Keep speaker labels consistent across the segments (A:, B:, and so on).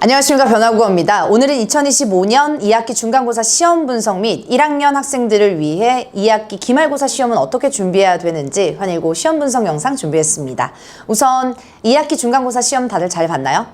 A: 안녕하십니까 변화구입니다. 오늘은 2025년 2학기 중간고사 시험 분석 및 1학년 학생들을 위해 2학기 기말고사 시험은 어떻게 준비해야 되는지 환일고 시험 분석 영상 준비했습니다. 우선 2학기 중간고사 시험 다들 잘 봤나요?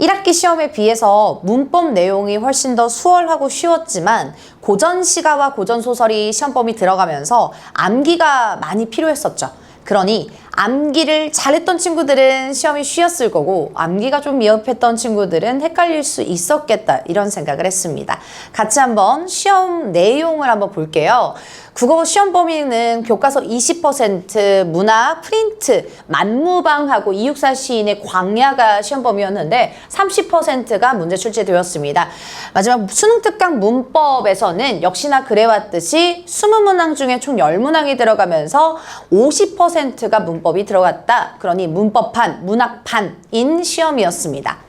A: 1학기 시험에 비해서 문법 내용이 훨씬 더 수월하고 쉬웠지만 고전 시가와 고전 소설이 시험 범위 들어가면서 암기가 많이 필요했었죠. 그러니 암기를 잘했던 친구들은 시험이 쉬웠을 거고 암기가 좀 미흡했던 친구들은 헷갈릴 수 있었겠다 이런 생각을 했습니다. 같이 한번 시험 내용을 한번 볼게요. 국어 시험 범위는 교과서 20%, 문학, 프린트, 만무방하고 이육사 시인의 광야가 시험 범위였는데 30%가 문제 출제되었습니다. 마지막 수능 특강 문법에서는 역시나 그래왔듯이 20문항 중에 총 10문항이 들어가면서 50%가 문 법이 들어갔다. 그러니 문법판, 문학판인 시험이었습니다.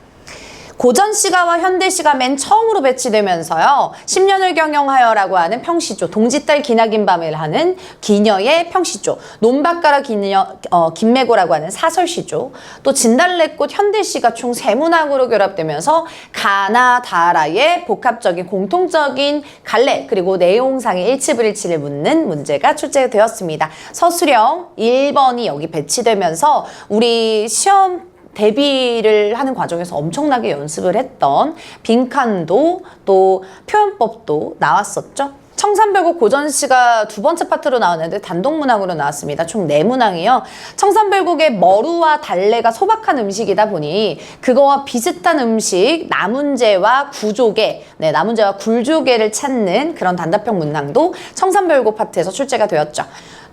A: 고전 시가와 현대 시가 맨 처음으로 배치되면서요. 10년을 경영하여라고 하는 평시조, 동짓달 기나긴 밤을 하는 기녀의 평시조, 논밭가라 기녀, 어, 김매고라고 하는 사설시조, 또 진달래꽃 현대 시가 총 세 문학으로 결합되면서 가나 다라의 복합적인 공통적인 갈래 그리고 내용상의 일치불일치를 묻는 문제가 출제되었습니다. 서술형 1번이 여기 배치되면서 우리 시험 대비를 하는 과정에서 엄청나게 연습을 했던 빈칸도 또 표현법도 나왔었죠. 청산별곡 고전 시가 두 번째 파트로 나왔는데 단독 문항으로 나왔습니다. 총 네 문항이요. 청산별곡의 머루와 달래가 소박한 음식이다 보니 그거와 비슷한 음식 나문제와 구조개, 네, 나문제와 굴조개를 찾는 그런 단답형 문항도 청산별곡 파트에서 출제가 되었죠.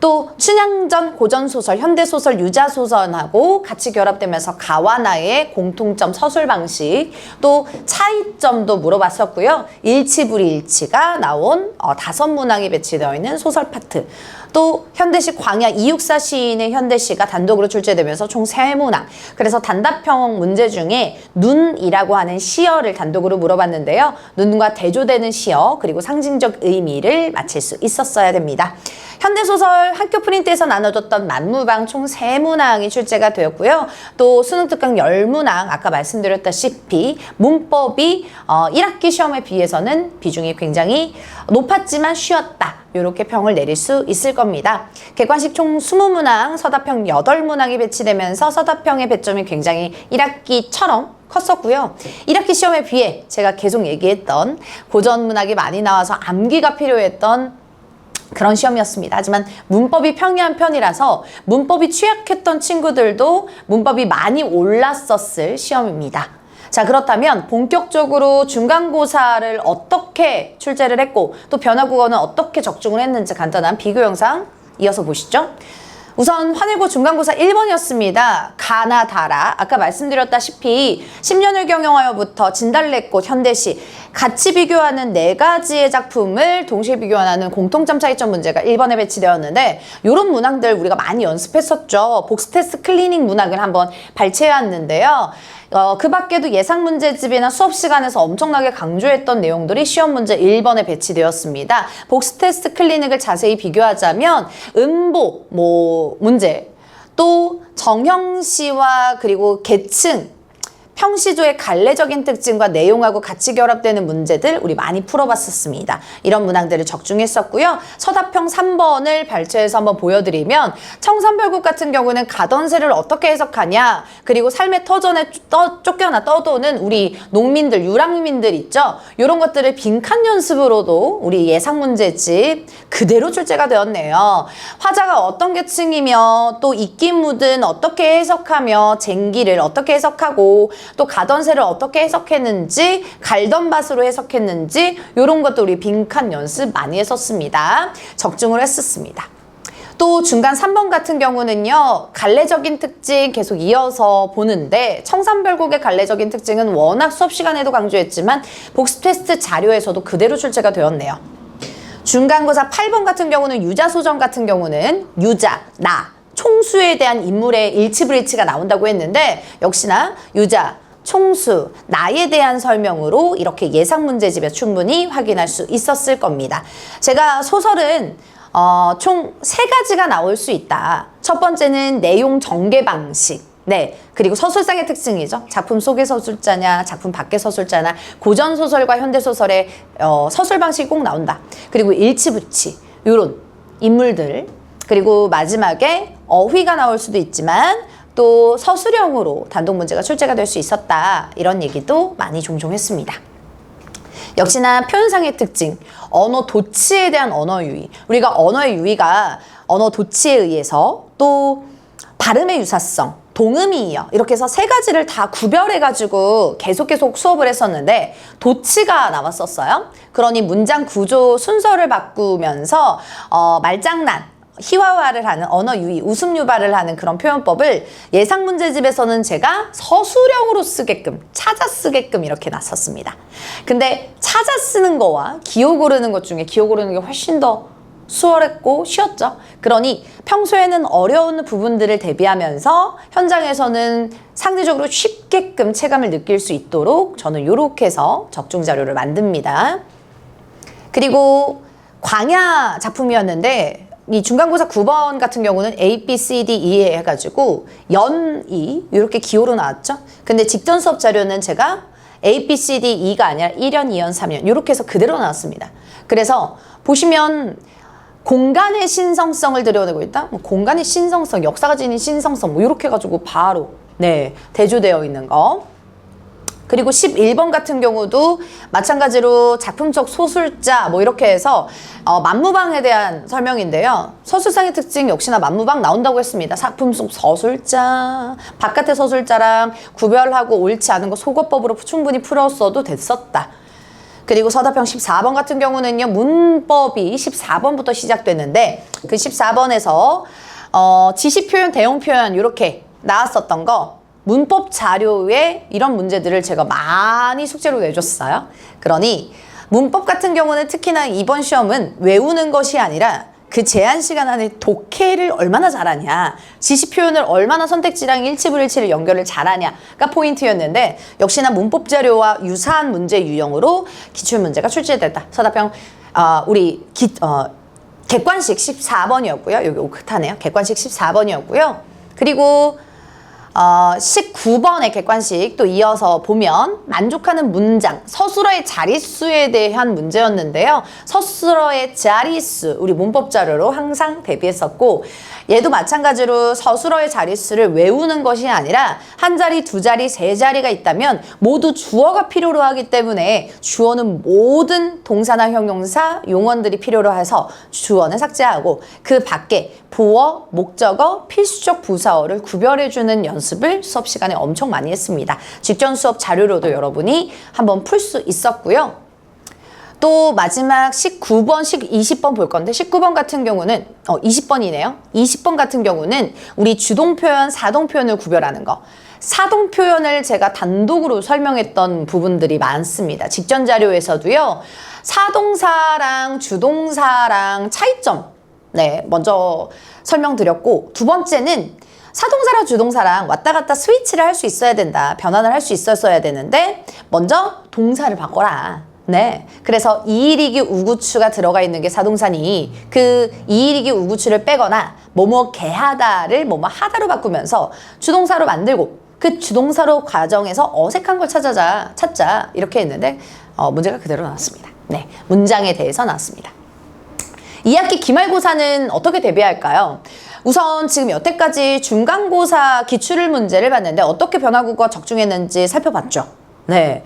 A: 또 춘향전 고전소설, 현대소설, 유자소설하고 같이 결합되면서 가와 나의 공통점 서술 방식, 또 차이점도 물어봤었고요. 일치불일치가 나온 어, 다섯 문항이 배치되어 있는 소설 파트. 또 현대시 광야 이육사 시인의 현대시가 단독으로 출제되면서 총 세 문항. 그래서 단답형 문제 중에 눈이라고 하는 시어를 단독으로 물어봤는데요. 눈과 대조되는 시어 그리고 상징적 의미를 맞힐 수 있었어야 됩니다. 현대소설 학교 프린트에서 나눠줬던 만무방 총 세문항이 출제가 되었고요. 또 수능 특강 열문항 아까 말씀드렸다시피 문법이 어, 1학기 시험에 비해서는 비중이 굉장히 높았지만 쉬웠다. 이렇게 평을 내릴 수 있을 겁니다. 객관식 총 20문항, 서답형 8문항이 배치되면서 서답형의 배점이 굉장히 1학기처럼 컸었고요. 1학기 시험에 비해 제가 계속 얘기했던 고전 문학이 많이 나와서 암기가 필요했던 그런 시험이었습니다. 하지만 문법이 평이한 편이라서 문법이 취약했던 친구들도 문법이 많이 올랐었을 시험입니다. 자, 그렇다면 본격적으로 중간고사를 어떻게 출제를 했고 또 변화국어는 어떻게 적중을 했는지 간단한 비교 영상 이어서 보시죠. 우선 환일고 중간고사 1번이었습니다. 가나 다라. 아까 말씀드렸다시피 10년을 경영하여부터 진달래꽃 현대시 같이 비교하는 네 가지의 작품을 동시에 비교하는 공통점 차이점 문제가 1번에 배치되었는데 이런 문항들 우리가 많이 연습했었죠. 복스테스트 클리닝 문항을 한번 발췌해왔는데요. 어, 그 밖에도 예상 문제집이나 수업 시간에서 엄청나게 강조했던 내용들이 시험 문제 1번에 배치되었습니다. 복스 테스트 클리닉을 자세히 비교하자면 음보 뭐 문제 또 정형 시와 그리고 계층 평시조의 갈래적인 특징과 내용하고 같이 결합되는 문제들 우리 많이 풀어봤었습니다. 이런 문항들을 적중했었고요. 서답형 3번을 발췌해서 한번 보여드리면 청산별국 같은 경우는 가던세를 어떻게 해석하냐 그리고 삶의 터전에 떠, 쫓겨나 떠도는 우리 농민들, 유랑민들 있죠. 이런 것들을 빈칸 연습으로도 우리 예상 문제집 그대로 출제가 되었네요. 화자가 어떤 계층이며 또 이끼 묻은 어떻게 해석하며 쟁기를 어떻게 해석하고 또 가던세를 어떻게 해석했는지 갈던 밭으로 해석했는지 이런 것도 우리 빈칸 연습 많이 했었습니다. 적중을 했었습니다. 또 중간 3번 같은 경우는요, 갈래적인 특징 계속 이어서 보는데, 청산별곡의 갈래적인 특징은 워낙 수업 시간에도 강조했지만, 복습 테스트 자료에서도 그대로 출제가 되었네요. 중간고사 8번 같은 경우는 유자소전 같은 경우는 유자, 나, 총수에 대한 인물의 일치불일치가 나온다고 했는데 역시나 유자, 총수, 나에 대한 설명으로 이렇게 예상 문제집에 충분히 확인할 수 있었을 겁니다. 제가 소설은 어, 총 세 가지가 나올 수 있다. 첫 번째는 내용 전개 방식. 네. 그리고 서술상의 특징이죠. 작품 속의 서술자냐, 작품 밖의 서술자나, 고전 소설과 현대 소설의 어, 서술 방식이 꼭 나온다. 그리고 일치부치, 요런 인물들. 그리고 마지막에 어휘가 나올 수도 있지만 또 서술형으로 단독 문제가 출제가 될 수 있었다. 이런 얘기도 많이 종종 했습니다. 역시나 표현상의 특징, 언어 도치에 대한 언어 유의. 우리가 언어의 유의가 언어 도치에 의해서 또 발음의 유사성, 동음이 이어 이렇게 해서 세 가지를 다 구별해 가지고 계속 계속 수업을 했었는데 도치가 나왔었어요. 그러니 문장 구조 순서를 바꾸면서 어, 말장난 희화화를 하는 언어 유희, 웃음 유발을 하는 그런 표현법을 예상 문제집에서는 제가 서술형으로 쓰게끔 찾아 쓰게끔 이렇게 놨었습니다. 근데 찾아 쓰는 거와 기호 고르는 것 중에 기호 고르는 게 훨씬 더 수월했고 쉬웠죠. 그러니 평소에는 어려운 부분들을 대비하면서 현장에서는 상대적으로 쉽게끔 체감을 느낄 수 있도록 저는 이렇게 해서 적중 자료를 만듭니다. 그리고 광야 작품이었는데 이 중간고사 9번 같은 경우는 A, B, C, D, E 해가지고 연이 이렇게 기호로 나왔죠. 근데 직전 수업 자료는 제가 A, B, C, D, E가 아니라 1연, 2연, 3연 이렇게 해서 그대로 나왔습니다. 그래서 보시면 공간의 신성성을 들여내고 있다. 뭐 공간의 신성성, 역사가 지닌 신성성 뭐 이렇게 해가지고 바로 네 대조되어 있는 거. 그리고 11번 같은 경우도 마찬가지로 작품적 소술자 뭐 이렇게 해서 어, 만무방에 대한 설명인데요. 서술상의 특징 역시나 만무방 나온다고 했습니다. 작품 속 서술자, 바깥의 서술자랑 구별하고 옳지 않은 거 속어법으로 충분히 풀었어도 됐었다. 그리고 서답형 14번 같은 경우는요, 문법이 14번부터 시작됐는데, 그 14번에서, 어, 지시 표현, 대용 표현, 이렇게 나왔었던 거, 문법 자료에 이런 문제들을 제가 많이 숙제로 내줬어요. 그러니, 문법 같은 경우는 특히나 이번 시험은 외우는 것이 아니라 그 제한 시간 안에 독해를 얼마나 잘하냐, 지시 표현을 얼마나 선택지랑 일치불일치를 연결을 잘하냐가 포인트였는데 역시나 문법 자료와 유사한 문제 유형으로 기출 문제가 출제됐다. 서답형 어, 우리 기, 어, 객관식 14번이었고요. 여기 오크타네요. 객관식 14번이었고요. 그리고 어, 19번의 객관식 또 이어서 보면 만족하는 문장, 서술어의 자릿수에 대한 문제였는데요. 서술어의 자릿수, 우리 문법 자료로 항상 대비했었고 얘도 마찬가지로 서술어의 자릿수를 외우는 것이 아니라 한 자리, 두 자리, 세 자리가 있다면 모두 주어가 필요로 하기 때문에 주어는 모든 동사나 형용사, 용언들이 필요로 해서 주어는 삭제하고 그 밖에 보어, 목적어, 필수적 부사어를 구별해주는 연습을 수업 시간에 엄청 많이 했습니다. 직전 수업 자료로도 여러분이 한번 풀 수 있었고요. 또 마지막 19번, 20번 볼 건데 19번 같은 경우는 어 20번이네요. 20번 같은 경우는 우리 주동 표현, 사동 표현을 구별하는 거. 사동 표현을 제가 단독으로 설명했던 부분들이 많습니다. 직전 자료에서도요. 사동사랑 주동사랑 차이점 네, 먼저 설명드렸고 두 번째는 사동사랑 주동사랑 왔다 갔다 스위치를 할 수 있어야 된다. 변환을 할 수 있었어야 되는데 먼저 동사를 바꿔라. 네. 그래서 이일이기 우구추가 들어가 있는 게 사동사니 그 이일이기 우구추를 빼거나 뭐뭐 개하다를 뭐뭐 하다로 바꾸면서 주동사로 만들고 그 주동사로 과정에서 어색한 걸 찾아자 찾자 이렇게 했는데 어, 문제가 그대로 나왔습니다. 네. 문장에 대해서 나왔습니다. 2학기 기말고사는 어떻게 대비할까요? 우선 지금 여태까지 중간고사 기출 문제를 봤는데 어떻게 변화구가 적중했는지 살펴봤죠. 네.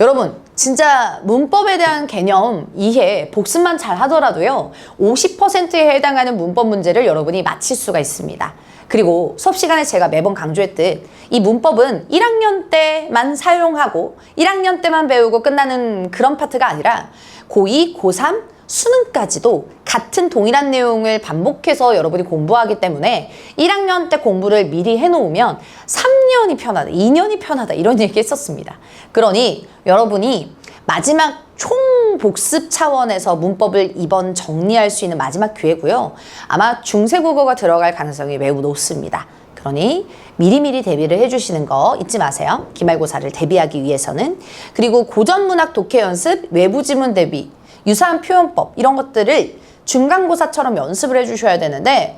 A: 여러분, 진짜 문법에 대한 개념, 이해, 복습만 잘 하더라도요, 50%에 해당하는 문법 문제를 여러분이 맞힐 수가 있습니다. 그리고 수업 시간에 제가 매번 강조했듯 이 문법은 1학년 때만 사용하고 1학년 때만 배우고 끝나는 그런 파트가 아니라 고2, 고3, 수능까지도 같은 동일한 내용을 반복해서 여러분이 공부하기 때문에 1학년 때 공부를 미리 해놓으면 3년이 편하다, 2년이 편하다 이런 얘기 했었습니다. 그러니 여러분이 마지막 총 복습 차원에서 문법을 이번 정리할 수 있는 마지막 기회고요. 아마 중세국어가 들어갈 가능성이 매우 높습니다. 그러니 미리미리 대비를 해주시는 거 잊지 마세요. 기말고사를 대비하기 위해서는. 그리고 고전문학 독해 연습, 외부 지문 대비, 유사한 표현법 이런 것들을 중간고사처럼 연습을 해주셔야 되는데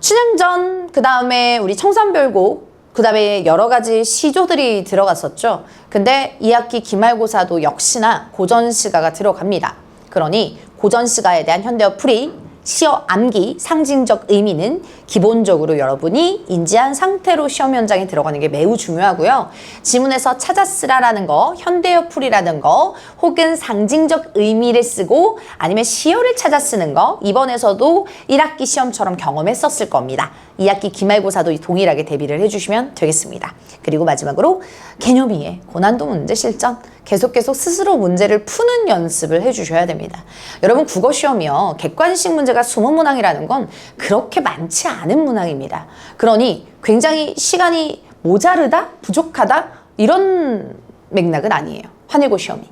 A: 춘행전 그 다음에 우리 청산별곡 그 다음에 여러 가지 시조들이 들어갔었죠. 근데 2학기 기말고사도 역시나 고전시가가 들어갑니다. 그러니 고전시가에 대한 현대어 풀이, 시어 암기, 상징적 의미는 기본적으로 여러분이 인지한 상태로 시험 현장에 들어가는 게 매우 중요하고요. 지문에서 찾아 쓰라라는 거, 현대어 풀이라는 거, 혹은 상징적 의미를 쓰고 아니면 시어를 찾아 쓰는 거, 이번에서도 1학기 시험처럼 경험했었을 겁니다. 2학기 기말고사도 동일하게 대비를 해주시면 되겠습니다. 그리고 마지막으로 개념 이해, 고난도 문제 실전, 계속 계속 스스로 문제를 푸는 연습을 해주셔야 됩니다. 여러분 국어 시험이요 객관식 문제가 수문 문항이라는 건 그렇게 많지 않은 문항입니다. 그러니 굉장히 시간이 모자르다, 부족하다 이런 맥락은 아니에요. 환일고 시험이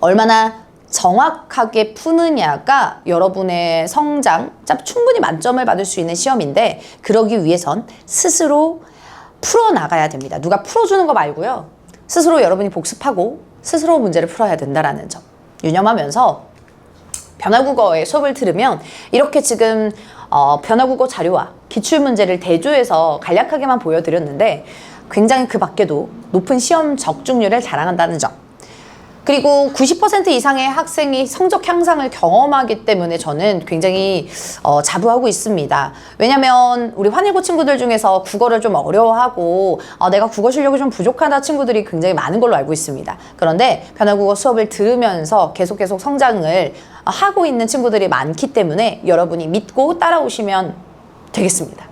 A: 얼마나 정확하게 푸느냐가 여러분의 성장, 충분히 만점을 받을 수 있는 시험인데 그러기 위해선 스스로 풀어나가야 됩니다. 누가 풀어주는 거 말고요. 스스로 여러분이 복습하고 스스로 문제를 풀어야 된다라는 점 유념하면서 변화국어의 수업을 들으면 이렇게 지금 어, 변화국어 자료와 기출문제를 대조해서 간략하게만 보여드렸는데 굉장히 그 밖에도 높은 시험 적중률을 자랑한다는 점 그리고 90% 이상의 학생이 성적 향상을 경험하기 때문에 저는 굉장히 어, 자부하고 있습니다. 왜냐면 우리 환일고 친구들 중에서 국어를 좀 어려워하고 어, 내가 국어 실력이 좀 부족하다 친구들이 굉장히 많은 걸로 알고 있습니다. 그런데 변화국어 수업을 들으면서 계속 계속 성장을 하고 있는 친구들이 많기 때문에 여러분이 믿고 따라오시면 되겠습니다.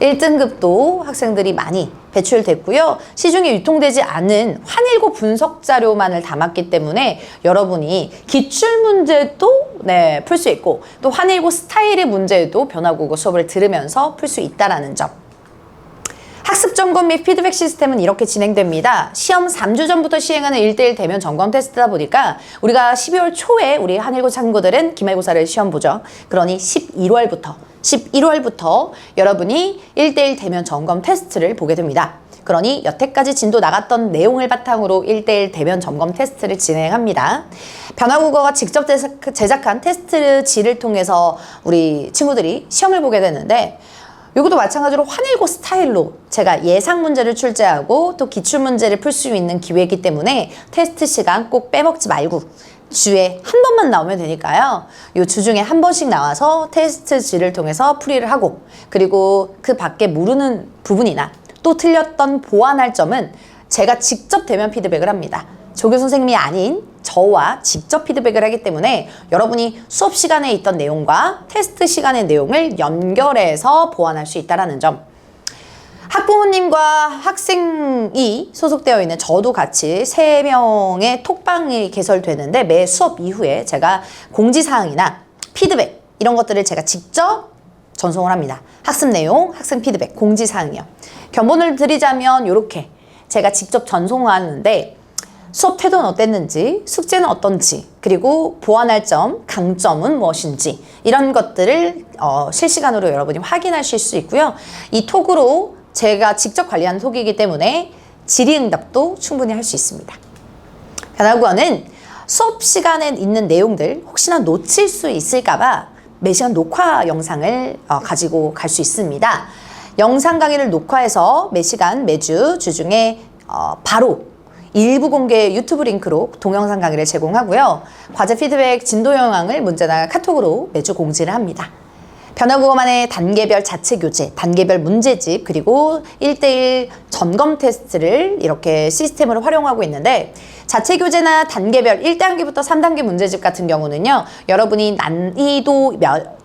A: 1등급도 학생들이 많이 배출됐고요. 시중에 유통되지 않은 환일고 분석 자료만을 담았기 때문에 여러분이 기출 문제도 네, 풀 수 있고 또 환일고 스타일의 문제도 변화국어 수업을 들으면서 풀 수 있다라는 점. 학습 점검 및 피드백 시스템은 이렇게 진행됩니다. 시험 3주 전부터 시행하는 1대1 대면 점검 테스트다 보니까 우리가 12월 초에 우리 한일고 친구들은 기말고사를 시험 보죠. 그러니 11월부터 11월부터 여러분이 1대1 대면 점검 테스트를 보게 됩니다. 그러니 여태까지 진도 나갔던 내용을 바탕으로 1대1 대면 점검 테스트를 진행합니다. 변화국어가 직접 제작한 테스트지를 통해서 우리 친구들이 시험을 보게 되는데 이것도 마찬가지로 환일고 스타일로 제가 예상 문제를 출제하고 또 기출 문제를 풀 수 있는 기회이기 때문에 테스트 시간 꼭 빼먹지 말고 주에 한 번만 나오면 되니까요. 이주 중에 한 번씩 나와서 테스트지를 통해서 풀이를 하고 그리고 그 밖에 모르는 부분이나 또 틀렸던 보완할 점은 제가 직접 대면 피드백을 합니다. 조교 선생님이 아닌 저와 직접 피드백을 하기 때문에 여러분이 수업 시간에 있던 내용과 테스트 시간의 내용을 연결해서 보완할 수 있다는 점. 학부모님과 학생이 소속되어 있는 저도 같이 세명의 톡방이 개설되는데 매 수업 이후에 제가 공지사항이나 피드백 이런 것들을 제가 직접 전송을 합니다. 학습 내용, 학생 피드백, 공지사항이요. 견본을 드리자면 이렇게 제가 직접 전송하는데 수업 태도는 어땠는지, 숙제는 어떤지, 그리고 보완할 점, 강점은 무엇인지 이런 것들을 어, 실시간으로 여러분이 확인하실 수 있고요. 이 톡으로 제가 직접 관리하는 톡이기 때문에 질의응답도 충분히 할 수 있습니다. 변화구어는 수업 시간에 있는 내용들 혹시나 놓칠 수 있을까봐 매시간 녹화 영상을 어, 가지고 갈 수 있습니다. 영상 강의를 녹화해서 매시간 매주 주중에 어, 바로 일부 공개 유튜브 링크로 동영상 강의를 제공하고요. 과제 피드백 진도 영향을 문자나 카톡으로 매주 공지를 합니다. 변화국어만의 단계별 자체 교재, 단계별 문제집, 그리고 1대1 점검 테스트를 이렇게 시스템으로 활용하고 있는데 자체 교재나 단계별 1단계부터 3단계 문제집 같은 경우는요. 여러분이 난이도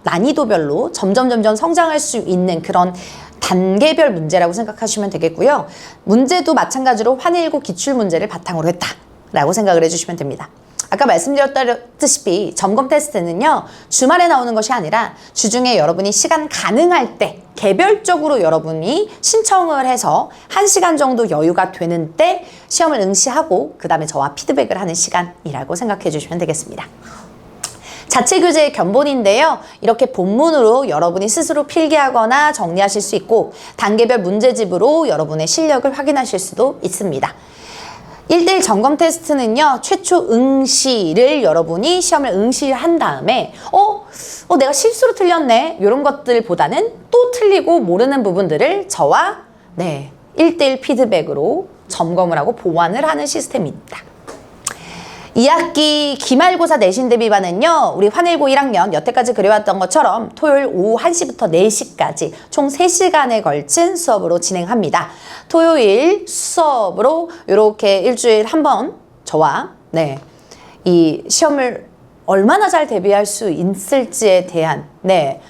A: 난이도별로 점점 점점 성장할 수 있는 그런 단계별 문제라고 생각하시면 되겠고요. 문제도 마찬가지로 환일고 기출 문제를 바탕으로 했다 라고 생각을 해주시면 됩니다. 아까 말씀드렸다시피 점검 테스트는요 주말에 나오는 것이 아니라 주중에 여러분이 시간 가능할 때 개별적으로 여러분이 신청을 해서 한시간 정도 여유가 되는 때 시험을 응시하고 그 다음에 저와 피드백을 하는 시간이라고 생각해 주시면 되겠습니다. 자체 교재의 견본인데요. 이렇게 본문으로 여러분이 스스로 필기하거나 정리하실 수 있고 단계별 문제집으로 여러분의 실력을 확인하실 수도 있습니다. 1대1 점검 테스트는요, 최초 응시를 여러분이 시험을 응시한 다음에, 어, 어, 내가 실수로 틀렸네. 이런 것들보다는 또 틀리고 모르는 부분들을 저와, 네, 일대일 피드백으로 점검을 하고 보완을 하는 시스템입니다. 2학기 기말고사 내신 대비반은요, 우리 환일고 1학년 여태까지 그려왔던 것처럼 토요일 오후 1시부터 4시까지 총 3시간에 걸친 수업으로 진행합니다. 토요일 수업으로 이렇게 일주일 한 번 저와, 네, 이 시험을 얼마나 잘 대비할 수 있을지에 대한, 네,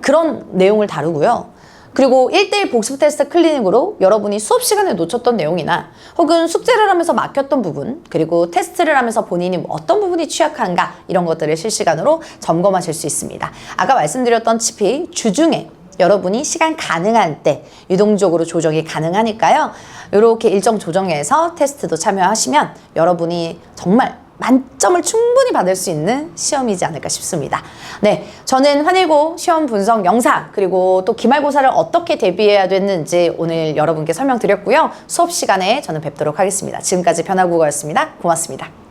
A: 그런 내용을 다루고요. 그리고 1대1 복습 테스트 클리닉으로 여러분이 수업 시간에 놓쳤던 내용이나 혹은 숙제를 하면서 막혔던 부분 그리고 테스트를 하면서 본인이 어떤 부분이 취약한가 이런 것들을 실시간으로 점검하실 수 있습니다. 아까 말씀드렸던 치피 주중에 여러분이 시간 가능한 때 유동적으로 조정이 가능하니까요. 이렇게 일정 조정해서 테스트도 참여하시면 여러분이 정말 만점을 충분히 받을 수 있는 시험이지 않을까 싶습니다. 네, 저는 환일고 시험 분석 영상 그리고 또 기말고사를 어떻게 대비해야 됐는지 오늘 여러분께 설명드렸고요. 수업 시간에 저는 뵙도록 하겠습니다. 지금까지 변화국어였습니다. 고맙습니다.